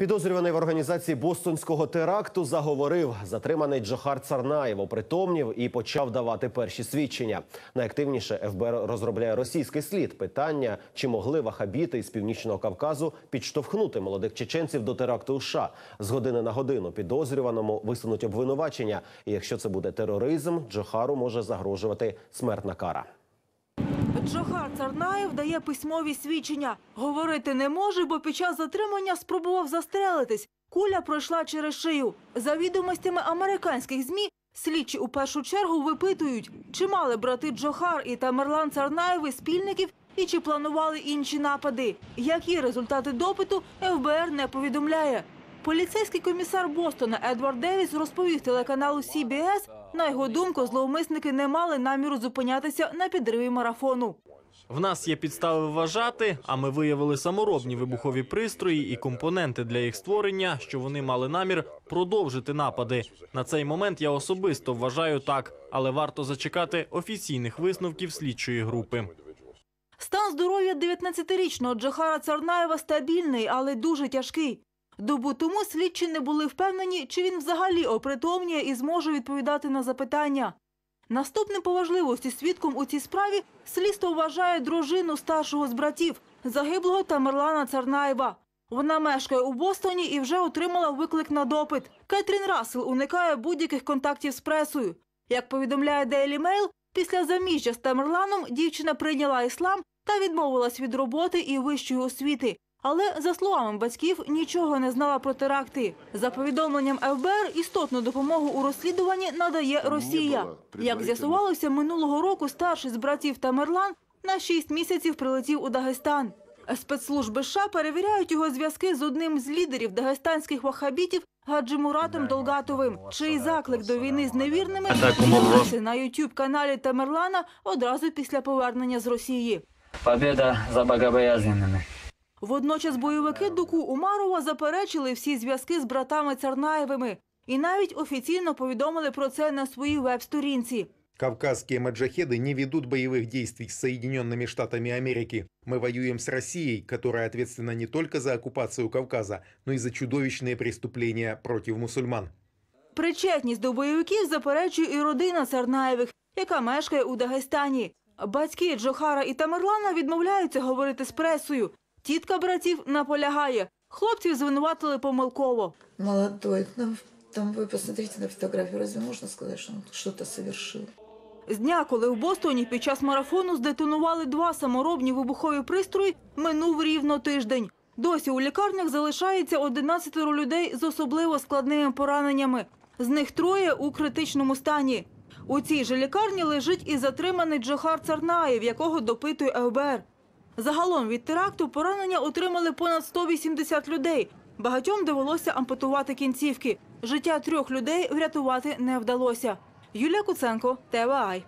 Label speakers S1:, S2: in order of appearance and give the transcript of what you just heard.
S1: Підозрюваний в організації бостонського теракту заговорив. Затриманий Джохар Царнаєв опритомнів і почав давати перші свідчення. Найактивніше ФБР розробляє російський слід. Питання, чи могли вахабіти із північного Кавказу підштовхнути молодих чеченців до теракту у США. З години на годину підозрюваному висунуть обвинувачення. І якщо це буде тероризм, Джохару може загрожувати смертна кара.
S2: Джохар Царнаєв дає письмові свідчення. Говорити не може, бо під час затримання спробував застрелитись. Куля пройшла через шию. За відомостями американських ЗМІ, слідчі у першу чергу випитують, чи мали брати Джохар і Тамерлан Царнаєви спільників і чи планували інші напади. Які результати допиту ФБР не повідомляє. Поліцейський комісар Бостона Едвард Девіс розповів телеканалу CBS, на його думку, зловмисники не мали наміру зупинятися на підриві марафону.
S3: В нас є підстави вважати, а ми виявили саморобні вибухові пристрої і компоненти для їх створення, що вони мали намір продовжити напади. На цей момент я особисто вважаю так, але варто зачекати офіційних висновків слідчої групи.
S2: Стан здоров'я 19-річного Джохара Царнаєва стабільний, але дуже тяжкий. Добу тому слідчі не були впевнені, чи він взагалі опритомніє і зможе відповідати на запитання. Наступним по важливості свідком у цій справі слідство вважає дружину старшого з братів, загиблого Тамерлана Царнаєва. Вона мешкає у Бостоні і вже отримала виклик на допит. Кетрін Рассел уникає будь-яких контактів з пресою. Як повідомляє Daily Mail, після заміжжя з Тамерланом дівчина прийняла іслам та відмовилась від роботи і вищої освіти. Але, за словами батьків, нічого не знала про теракти. За повідомленням ФБР, істотну допомогу у розслідуванні надає Росія. Як з'ясувалося, минулого року старший з братів Тамерлан на 6 місяців прилетів у Дагестан. Спецслужби США перевіряють його зв'язки з одним з лідерів дагестанських вахабітів Гаджимуратом Долгатовим, чий заклик до війни з невірними з'явився на youtube каналі Тамерлана одразу після повернення з Росії.
S4: Победа за богобоязненными.
S2: Водночас бойовики Дуку Умарова заперечили всі зв'язки з братами Царнаєвими і навіть офіційно повідомили про це на своїй веб-сторінці.
S5: Кавказские маджахеды не ведут боевых действий с Соединенными Штатами Америки. Мы воюем с Россией, которая ответственна не только за оккупацию Кавказа, но и за чудовищные преступления против мусульман.
S2: Причетність до бойовиків заперечує і родина Царнаєвих, яка мешкає у Дагестані. Батьки Джохара і Тамерлана відмовляються говорити з пресою. Тітка братів наполягає. Хлопців звинуватили помилково.
S6: молодой. Ну, там вы посмотрите на фотографию, разве можно сказать, что он что-то?
S2: З дня, коли в Бостоні під час марафону здетонували два саморобні вибухові пристрої, минув рівно тиждень. Досі у лікарнях залишається 11 людей з особливо складними пораненнями. З них троє у критичному стані. У цій же лікарні лежить і затриманий Джохар Царнаєв, якого допитує ФБР. Загалом від теракту поранення отримали понад 180 людей. Багатьом довелося ампутувати кінцівки. Життя трьох людей врятувати не вдалося. Юлія Куценко, ТВАЙ.